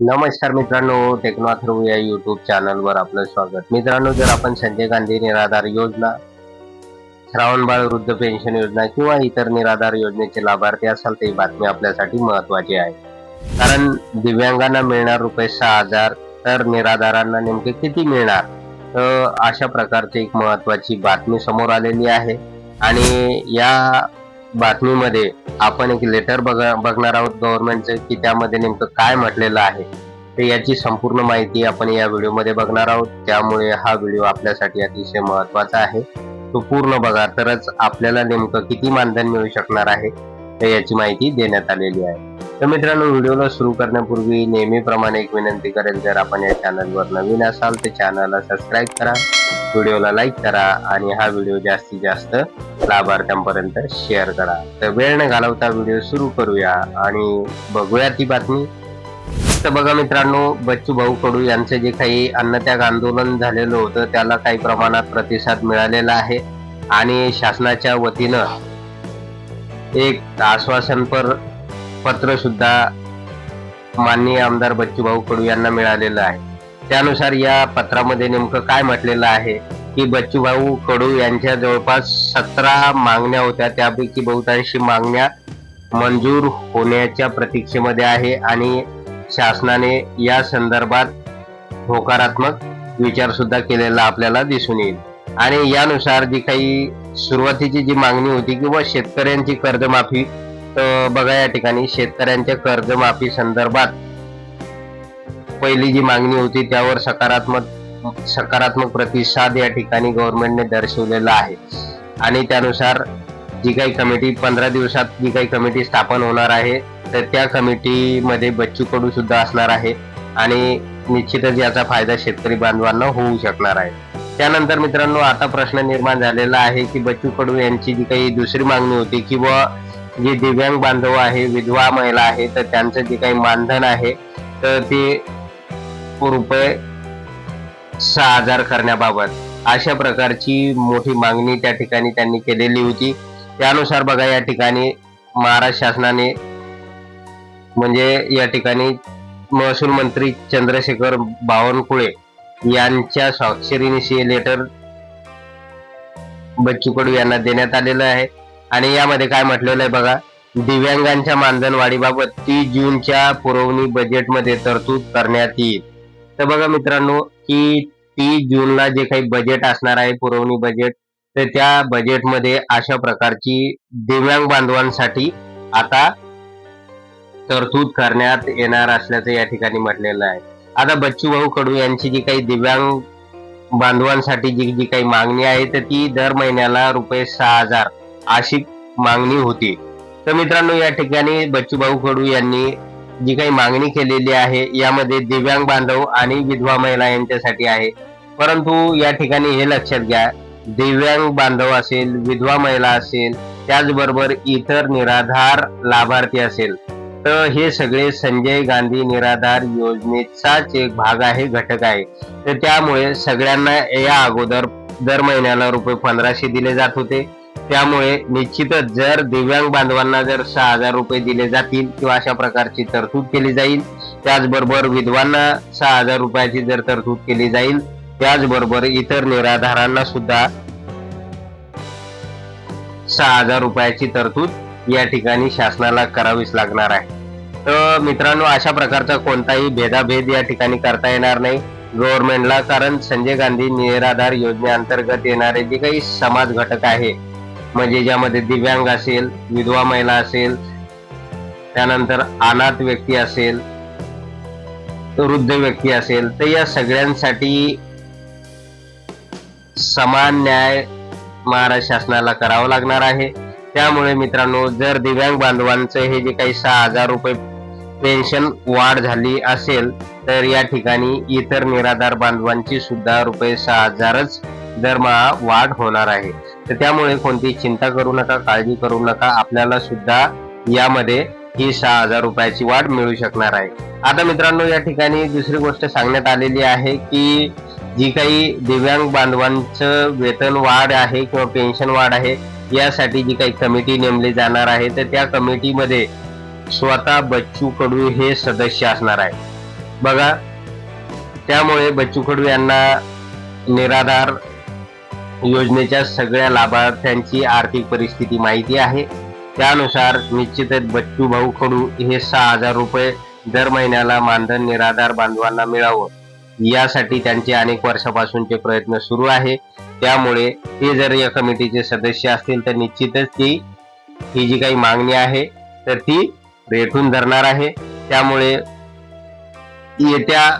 नमस्कार मित्रांनो टेक्नॉथ्रू या युट्यूब चॅनलवर आपलं स्वागत. मित्रांनो जर आपण संजय गांधी निराधार योजना श्रावणबाळ वृद्ध पेन्शन योजना किंवा इतर निराधार योजनेचे लाभार्थी असाल तर ही बातमी आपल्यासाठी महत्वाची आहे. कारण दिव्यांगांना मिळणार रुपये सहा हजार तर निराधारांना नेमके किती मिळणार? तर अशा प्रकारची एक महत्वाची बातमी समोर आलेली आहे. आणि या बातमीमध्ये आपण एक लेटर बघा बघणार आहोत गव्हर्नमेंटचं की त्यामध्ये नेमकं काय म्हटलेलं आहे. तर याची संपूर्ण माहिती आपण या व्हिडिओमध्ये बघणार आहोत. त्यामुळे हा व्हिडिओ आपल्यासाठी अतिशय महत्त्वाचा आहे. तो पूर्ण बघा. तरच आपल्याला नेमकं किती मानधन मिळू शकणार आहे तर याची माहिती देण्यात आलेली आहे. तर मित्रांनो व्हिडिओला सुरू करण्यापूर्वी नेहमीप्रमाणे एक विनंती करेल जर आपण या चॅनलवर नवीन असाल तर चॅनलला सबस्क्राईब करा. व्हिडिओला लाईक करा आणि हा व्हिडिओ जास्तीत जास्त लाभार्थ्यांपर्यंत शेअर करा. तर वेळ न घालवता व्हिडिओ सुरू करूया आणि बघूया ती बातमी. तर बघा मित्रांनो बच्चू भाऊ कडू यांचं जे काही अन्नत्याग आंदोलन झालेलं होतं त्याला काही प्रमाणात प्रतिसाद मिळालेला आहे. आणि शासनाच्या वतीनं एक आश्वासनपर पत्र सुद्धा माननीय आमदार बच्चू भाऊ कडू यांना मिळालेलं आहे. त्यानुसार या पत्रामध्ये नेमकं काय म्हटलेलं आहे? की बच्चू भाऊ कडू यांच्या जवळपास सतरा मागण्या होत्या. त्यापैकी बहुतांशी मागण्या मंजूर होण्याच्या प्रतीक्षेमध्ये आहे आणि शासनाने या संदर्भात होकारात्मक विचार सुद्धा केलेला आपल्याला दिसून येईल. आणि यानुसार जी काही सुरुवातीची जी मागणी होती किंवा शेतकऱ्यांची कर्जमाफी बघा या ठिकाणी शेतकऱ्यांच्या कर्जमाफी संदर्भात पहिली जी मागणी होती त्यावर सकारात्मक सकारात्मक प्रतिसाद या ठिकाणी गव्हर्नमेंटने दर्शवलेला आहे. आणि त्यानुसार जी काही कमिटी पंधरा दिवसात जी काही कमिटी स्थापन होणार आहे तर त्या कमिटीमध्ये बच्चू कडू सुद्धा असणार आहे. आणि निश्चितच याचा फायदा शेतकरी बांधवांना होऊ शकणार आहे. त्यानंतर मित्रांनो आता प्रश्न निर्माण झालेला आहे की बच्चू कडू यांची जी काही दुसरी मागणी होती किंवा जे दिव्यांग बांधव आहे विधवा महिला आहे तर त्यांचं जे काही मानधन आहे तर ते रुपये सहा हजार करण्याबाबत अशा प्रकारची मोठी मागणी त्या ठिकाणी त्यांनी केलेली होती. त्यानुसार बघा या ठिकाणी महाराष्ट्र शासनाने म्हणजे या ठिकाणी महसूल मंत्री चंद्रशेखर बावनकुळे यांच्या स्वाक्षरीनिशी लेटर बच्चू कडू यांना देण्यात आलेलं आहे. आणि यामध्ये काय म्हटलेलं आहे बघा दिव्यांगांच्या मानधन वाढीबाबत तीस जूनच्या पुरवणी बजेटमध्ये तरतूद करण्यात येईल. तर बघा मित्रांनो की तीस जूनला जे काही बजेट असणार आहे पुरवणी बजेट तर त्या बजेटमध्ये अशा प्रकारची दिव्यांग बांधवांसाठी आता तरतूद करण्यात येणार असल्याचं या ठिकाणी म्हटलेलं आहे. आता बच्चू भाऊ कडू यांची जी काही दिव्यांग बांधवांसाठी जी जी काही मागणी आहे तर ती दर महिन्याला रुपये सहा हजार अशी मागणी होती. तर मित्रांनो या ठिकाणी बच्चू भाऊ कडू यांनी जी काही मागणी केलेली आहे यामध्ये दिव्यांग बांधव आणि विधवा महिला यांच्यासाठी आहे. परंतु या ठिकाणी हे लक्षात घ्या दिव्यांग बांधव असेल विधवा महिला असेल त्याचबरोबर इतर निराधार लाभार्थी असेल. तर हे सगळे संजय गांधी निराधार योजनेचाच एक भाग आहे घटक आहे. तर त्यामुळे सगळ्यांना या अगोदर दर महिन्याला रुपये पंधराशे दिले जात होते. त्यामुळे निश्चितच जर दिव्यांग बांधवांना जर सहा हजार रुपये दिले जातील किंवा अशा प्रकारची तरतूद केली जाईल त्याचबरोबर विधवांना सहा हजार रुपयाची जर तरतूद केली जाईल त्याचबरोबर इतर निराधारांना सुद्धा सहा हजार रुपयाची तरतूद या ठिकाणी शासनाला करावीच लागणार आहे. तर मित्रांनो अशा प्रकारचा कोणताही भेदाभेद या ठिकाणी करता येणार नाही. गव्हर्नमेंटला कारण संजय गांधी निराधार योजनेअंतर्गत येणारे जे काही समाज घटक आहे म्हणजे ज्यामध्ये दिव्यांग असेल विधवा महिला असेल त्यानंतर अनाथ व्यक्ती असेल वृद्ध व्यक्ती असेल तर या सगळ्यांसाठी समान न्याय महाराष्ट्र शासनाला करावा लागणार आहे. त्यामुळे मित्रांनो जर दिव्यांग बांधवांचं हे जे काही सहा हजार रुपये पेन्शन वाढ झाली असेल तर या ठिकाणी इतर निराधार बांधवांची सुद्धा रुपये सहा हजारच दरमहा वाढ होणार आहे. तर त्यामुळे कोणती चिंता करू नका काळजी करू नका. आपल्याला सुद्धा यामध्ये ही सहा हजार रुपयाची वाढ मिळू शकणार आहे. आता मित्रांनो या ठिकाणी दुसरी गोष्ट सांगण्यात आलेली आहे की जी काही दिव्यांग बांधवांचं वेतन वाढ आहे किंवा पेन्शन वाढ आहे यासाठी जी काही कमिटी नेमली जाणार आहे तर त्या कमिटीमध्ये स्वतः बच्चू कडू हे सदस्य असणार आहे. बघा त्यामुळे बच्चू कडू यांना निराधार योजनेच्या सगळ्या लाभार्थ्यांची आर्थिक परिस्थिती माहिती आहे. त्यानुसार निश्चितच बच्चू भाऊ कडू हे सहा हजार रुपये दर महिन्याला मानधन निराधार बांधवांना मिळावं. यासाठी त्यांचे अनेक वर्षापासूनचे प्रयत्न सुरू आहे. त्यामुळे ते जर या कमिटीचे सदस्य असतील तर निश्चितच ती ही जी काही मागणी आहे तर ती रेटून धरणार आहे. त्यामुळे येत्या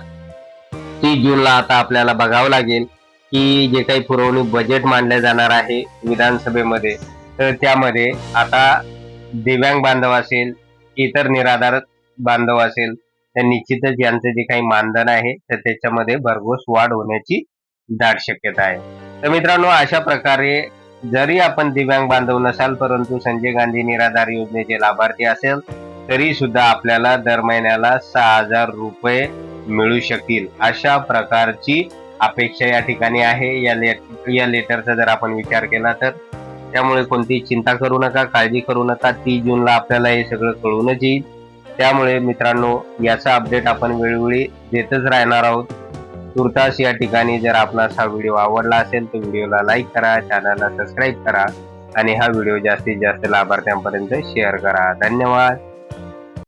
तीस जूनला आता आपल्याला बघावं लागेल. की जे काही पुरवणी बजेट मांडले जाणार आहे विधानसभेमध्ये तर त्यामध्ये आता दिव्यांग बांधव असेल इतर निराधार बांधव असेल तर निश्चितच यांचं जे काही मानधन आहे तर त्याच्यामध्ये भरघोस वाढ होण्याची दाट शक्यता आहे. तर मित्रांनो अशा प्रकारे जरी आपण दिव्यांग बांधव नसाल परंतु संजय गांधी निराधार योजनेचे लाभार्थी असेल तरी सुद्धा आपल्याला दर महिन्याला सहा हजार रुपये मिळू शकतील अशा प्रकारची अपेक्षा या ठिकाणी आहे. या लेट या लेटरचा जर आपण विचार केला तर त्यामुळे कोणतीही चिंता करू नका काळजी करू नका. तीस जूनला आपल्याला हे सगळं कळूनच येईल. त्यामुळे मित्रांनो याचा अपडेट आपण वेळोवेळी देतच राहणार आहोत. तुर्तास या ठिकाणी जर आपणास हा व्हिडिओ आवडला असेल तर व्हिडिओला लाईक करा चॅनलला सबस्क्राईब करा. आणि हा व्हिडिओ जास्तीत जास्त लाभार्थ्यांपर्यंत शेअर करा. धन्यवाद.